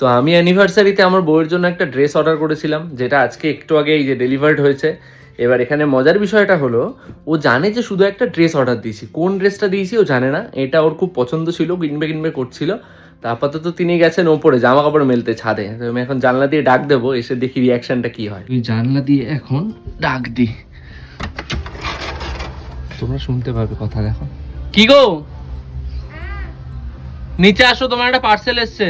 তো আমি অ্যানিভার্সারিতে আমার বউয়ের জন্য একটা ড্রেস অর্ডার করেছিলাম যেটা আজকে একটু আগে এই যে ডেলিভার্ড হয়েছে। এবার এখানে মজার বিষয়টা হলো ও জানে যে শুধু একটা ড্রেস অর্ডার দিয়েছি। কোন ড্রেসটা দিয়েছি ও জানে না। এটা ওর খুব পছন্দ ছিল কিনবে কিনবে করছিল। তা আপাতত তিনি গেছেন ওপরে জামা কাপড় মেলতে ছাদে। তো আমি এখন জানলা দিয়ে ডাক দেবো এসে দেখি রিয়াকশনটা কি হয়। তুই জানলা দিয়ে এখন ডাক দি তোমরা শুনতে পাবে কথা দেখো। কি গো? নিচে আসো তোমার একটা পার্সেল এসছে।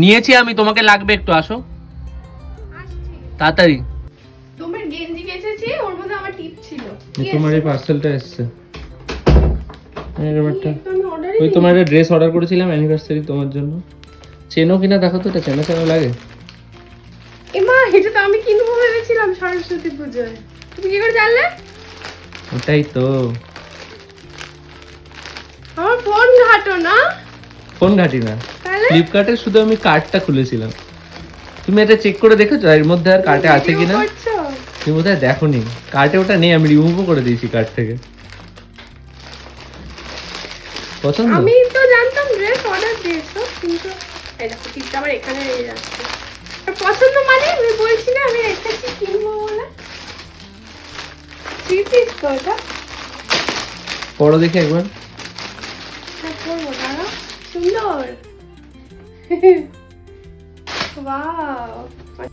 নিয়েছি আমি তোমাকে লাগবে একটু আসো। তাড়াতাড়ি। তোমার গেঞ্জি কেচেছি ওর মধ্যে আমার টিপ ছিল। এই তোমার এই পার্সেলটা এসছে। ওই তোমার একটা ড্রেস অর্ডার করেছিলাম অ্যানিভার্সারি তোমার জন্য। চেনো কিনা দেখো তো এটা চেনা চেনা লাগে? এমা এটা তো আমি কিনবো ভেবেছিলাম সরস্বতী পুজোয়। তুমি কি করে জানলে? ওটাই তো। আমার ফোন ঘাটো না। ফোন ঘাটি না। ফ্লিপকার্টে শুধু আমি কার্ডটা খুলেছিলাম। তুমি এটা চেক করে দেখেছ? এর মধ্যে আর কার্টে আছে কিনা? তুমি বোধহয় দেখোনি। কার্টে ওটা নেই আমি রিমুভও করে দিয়েছি কার্ট থেকে। পছন্দ? আমি তো জানতাম ড্রেস অর্ডার দিয়েছ কিন্তু এই দেখো আবার এখানে রয়ে যাচ্ছে পছন্দ মানে আমি বলছি না আমি রেখেছি কিনবো বলে? থ্রি পিস তো এটা। পড়ো দেখি একবার। সুন্দর। ওয়াও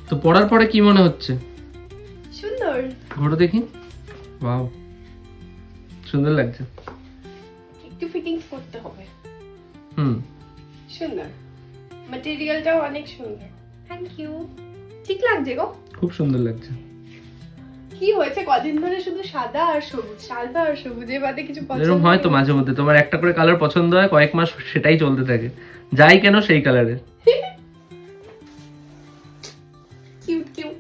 তো পড়ার পরে কি মনে হচ্ছে? সুন্দর। ঘোরো দেখি। বাও সুন্দর লাগছে। একটু ফিটিংস করতে হবে। হুম। সুন্দর। ম্যাটেরিয়ালটাও অনেক সুন্দর। থ্যাংক ইউ ঠিক লাগছে গো? খুব সুন্দর লাগছে। কি হয়েছে? কদিন ধরে শুধু সাদা আর সবুজ সাদা আর সবুজ এর বাদে কিছু পছন্দ এরকম হয় তো মাঝে মধ্যে তোমার একটা করে কালার পছন্দ হয় কয়েক মাস সেটাই চলতে থাকে। যাই কেন সেই কালারের কিউট কিউট